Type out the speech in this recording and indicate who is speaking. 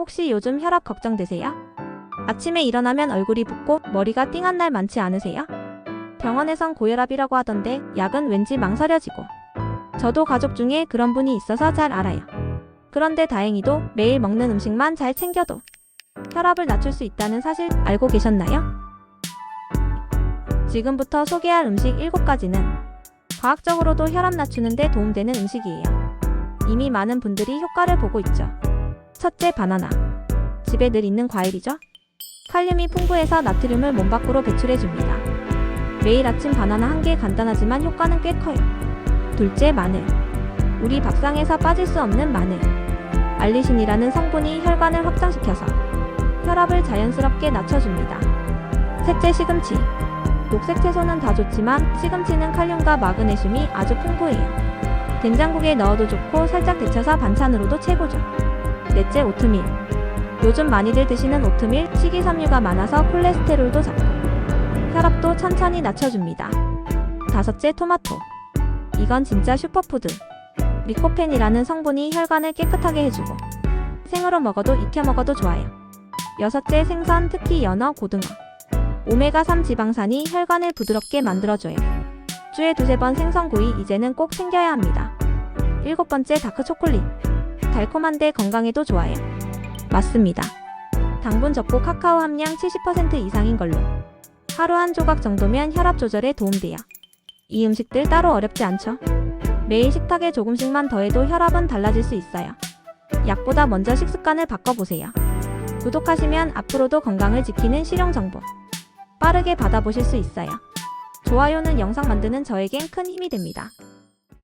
Speaker 1: 혹시 요즘 혈압 걱정되세요? 아침에 일어나면 얼굴이 붓고 머리가 띵한 날 많지 않으세요? 병원에선 고혈압이라고 하던데 약은 왠지 망설여지고. 저도 가족 중에 그런 분이 있어서 잘 알아요. 그런데 다행히도 매일 먹는 음식만 잘 챙겨도 혈압을 낮출 수 있다는 사실 알고 계셨나요? 지금부터 소개할 음식 7가지는 과학적으로도 혈압 낮추는 데 도움되는 음식이에요. 이미 많은 분들이 효과를 보고 있죠. 첫째, 바나나. 집에 늘 있는 과일이죠? 칼륨이 풍부해서 나트륨을 몸 밖으로 배출해줍니다. 매일 아침 바나나 한 개 간단하지만 효과는 꽤 커요. 둘째, 마늘. 우리 밥상에서 빠질 수 없는 마늘. 알리신이라는 성분이 혈관을 확장시켜서 혈압을 자연스럽게 낮춰줍니다. 셋째, 시금치. 녹색 채소는 다 좋지만 시금치는 칼륨과 마그네슘이 아주 풍부해요. 된장국에 넣어도 좋고 살짝 데쳐서 반찬으로도 최고죠. 넷째, 오트밀. 요즘 많이들 드시는 오트밀 식이섬유가 많아서 콜레스테롤도 잡고 혈압도 천천히 낮춰줍니다. 다섯째, 토마토. 이건 진짜 슈퍼푸드. 리코펜이라는 성분이 혈관을 깨끗하게 해주고 생으로 먹어도 익혀 먹어도 좋아요. 여섯째, 생선, 특히 연어, 고등어. 오메가3 지방산이 혈관을 부드럽게 만들어줘요. 주에 두세 번 생선구이 이제는 꼭 챙겨야 합니다. 일곱 번째, 다크 초콜릿. 달콤한데 건강에도 좋아요. 맞습니다. 당분 적고 카카오 함량 70% 이상인 걸로. 하루 한 조각 정도면 혈압 조절에 도움돼요. 이 음식들 따로 어렵지 않죠? 매일 식탁에 조금씩만 더해도 혈압은 달라질 수 있어요. 약보다 먼저 식습관을 바꿔보세요. 구독하시면 앞으로도 건강을 지키는 실용 정보 빠르게 받아보실 수 있어요. 좋아요는 영상 만드는 저에겐 큰 힘이 됩니다.